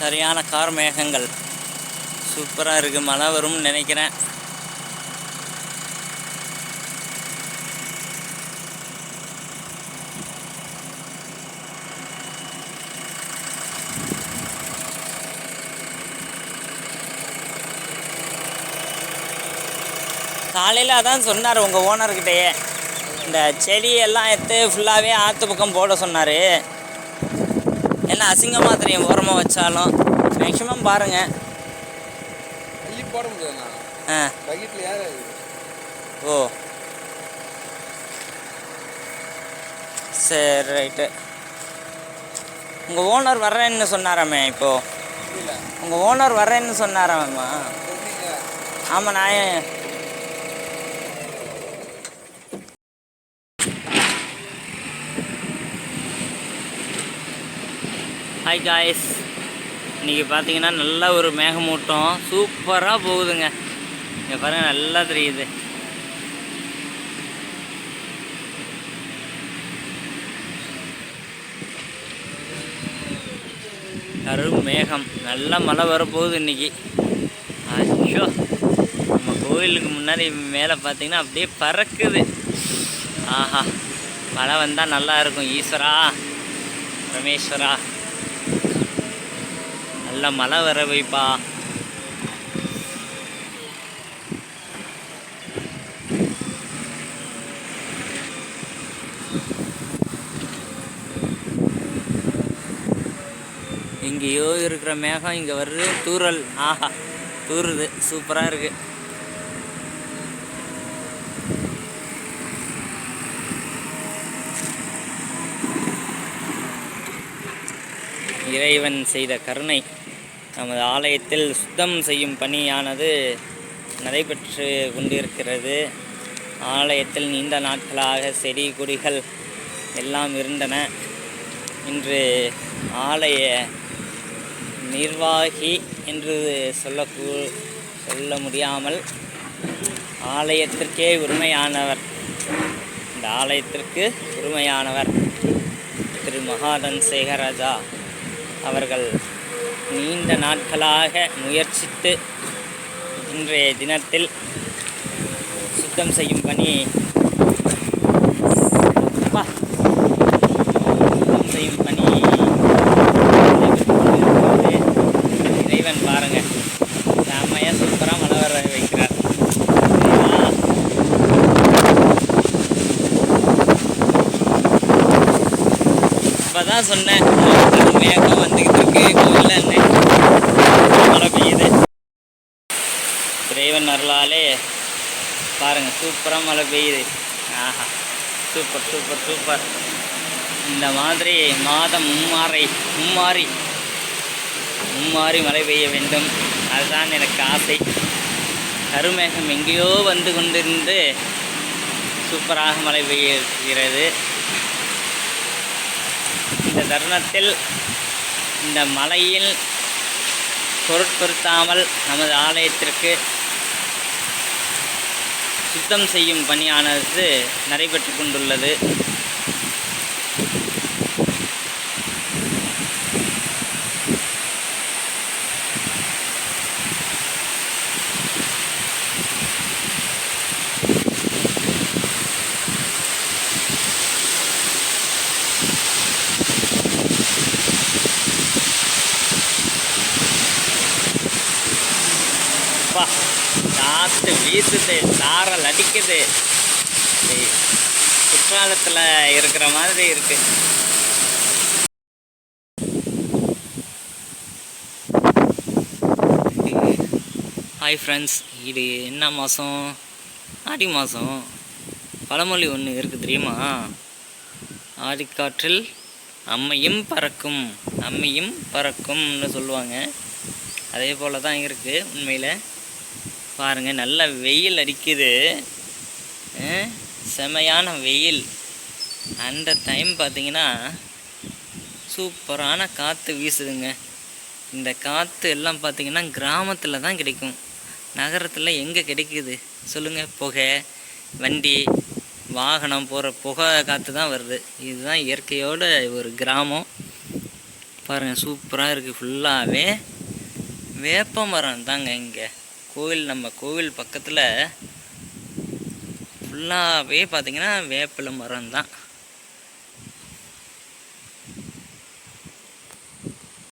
சரியான கார் மேகங்கள். சூப்பராக இருக்குது மழை வரும்னு நினைக்கிறேன். காலையில் அதான் சொன்னார் உங்கள் ஓனர்கிட்டயே இந்த செடியெல்லாம் எடுத்து ஃபுல்லாகவே ஆற்று பக்கம் போட சொன்னார். என்ன அசிங்கமாக தெரியும் ஓரமாக வச்சாலும். மேக்ஸிமம் பாருங்கள் அள்ளி போட முடியாதுண்ணா. ஆ. ஓ. சரி ரைட்டு. உங்கள் ஓனர் வர்றேன்னு சொன்னாராமே இப்போது உங்கள் ஓனர் வர்றேன்னு சொன்னாராம்மா சொன்னீங்க ஆமாம் நான் ஹாய் காய்ஸ் இன்றைக்கி பார்த்தீங்கன்னா நல்ல ஒரு மேகமூட்டம். சூப்பராக போகுதுங்க. இங்கே பாருங்கள் நல்லா தெரியுது. கரும் மேகம். நல்ல மழை வரப்போகுது இன்னைக்கு. ஐயோ நம்ம கோயிலுக்கு முன்னாடி மேலே பார்த்தீங்கன்னா அப்படியே பறக்குது. ஆஹா மழை வந்தால் நல்லா இருக்கும். ஈஸ்வரா ரமேஸ்வரா நல்ல மழை வர வைப்பா. எங்கேயோ இருக்கிற மேகம் இங்கே வருது. தூரல் ஆஹா தூறுது. சூப்பராக இருக்கு. இறைவன் செய்த கருணை. நமது ஆலயத்தில் சுத்தம் செய்யும் பணியானது நடைபெற்று கொண்டிருக்கிறது. ஆலயத்தில் நீண்ட நாட்களாக செடி கொடிகள் எல்லாம் இருந்தன. இன்று ஆலய நிர்வாகி என்று சொல்லக்கூ சொல்ல முடியாமல் ஆலயத்திற்கே உரிமையானவர். இந்த ஆலயத்திற்கு உரிமையானவர் திரு மகாதன் சேகராஜா அவர்கள். நீண்ட நாட்களாக முயற்சித்து இன்றைய தினத்தில் சுத்தம் செய்யும் பணி அப்பா, சுத்தம் செய்யும் பணி நடைபெற்றுக் கொண்டிருக்கிறது. இறைவன் பாருங்க செம்மையா சூப்பராக மழை வர வைக்கிறார் சரிங்களா? இப்பதான் சொன்னேன். வேகம் வந்துக்கிட்டு இருக்கு. கோயில்ல மழை பெய்யுது இறைவன் அருளாலே பாருங்கள் சூப்பராக மழை பெய்யுது ஆஹா சூப்பர் சூப்பர் சூப்பர். இந்த மாதிரி மாதம் மும்மாறை மும்மாறி மும்மாறி மழை பெய்ய வேண்டும். அதுதான் எனக்கு ஆசை. கருமேகம் எங்கேயோ வந்து கொண்டிருந்து சூப்பராக மழை பெய்யிறது இந்த தருணத்தில் இந்த மலையில் பொருட்படுத்தாமல் நமது ஆலயத்திற்கு சுத்தம் செய்யும் பணியானது நடைபெற்று கொண்டுள்ளது அப்பா காற்று வீசுது சாரல் அடிக்குது. குற்றாலத்தில் இருக்கிற மாதிரி இருக்கு. ஹாய் ஃப்ரெண்ட்ஸ் இது என்ன மாதம் ஆடி மாதம் பழமொழி ஒன்று இருக்குது தெரியுமா? ஆடிக்காற்றில் அம்மையும் பறக்கும் அம்மையும் பறக்கும்னு சொல்லுவாங்க. அதே போல் தான் இருக்குது உண்மையில். பாருங்கள் நல்ல வெயில் அடிக்குது. செமையான வெயில். அந்த டைம் பார்த்திங்கன்னா சூப்பரான காற்று வீசுதுங்க. இந்த காற்று எல்லாம் பார்த்தீங்கன்னா கிராமத்தில் தான் கிடைக்கும். நகரத்தில் எங்கே கிடைக்குது? சொல்லுங்கள் புகை வண்டி வாகனம் போகிற புகை காற்று தான் வருது. இதுதான் இயற்கையோட ஒரு கிராமம். பாருங்கள் சூப்பராக இருக்குது ஃபுல்லாகவே வேப்ப மரம் தாங்க இங்கே. கோவில் நம்ம கோவில் பக்கத்தில் ஃபுல்லாகவே பார்த்தீங்கன்னா வேப்பிலை மரம் தான்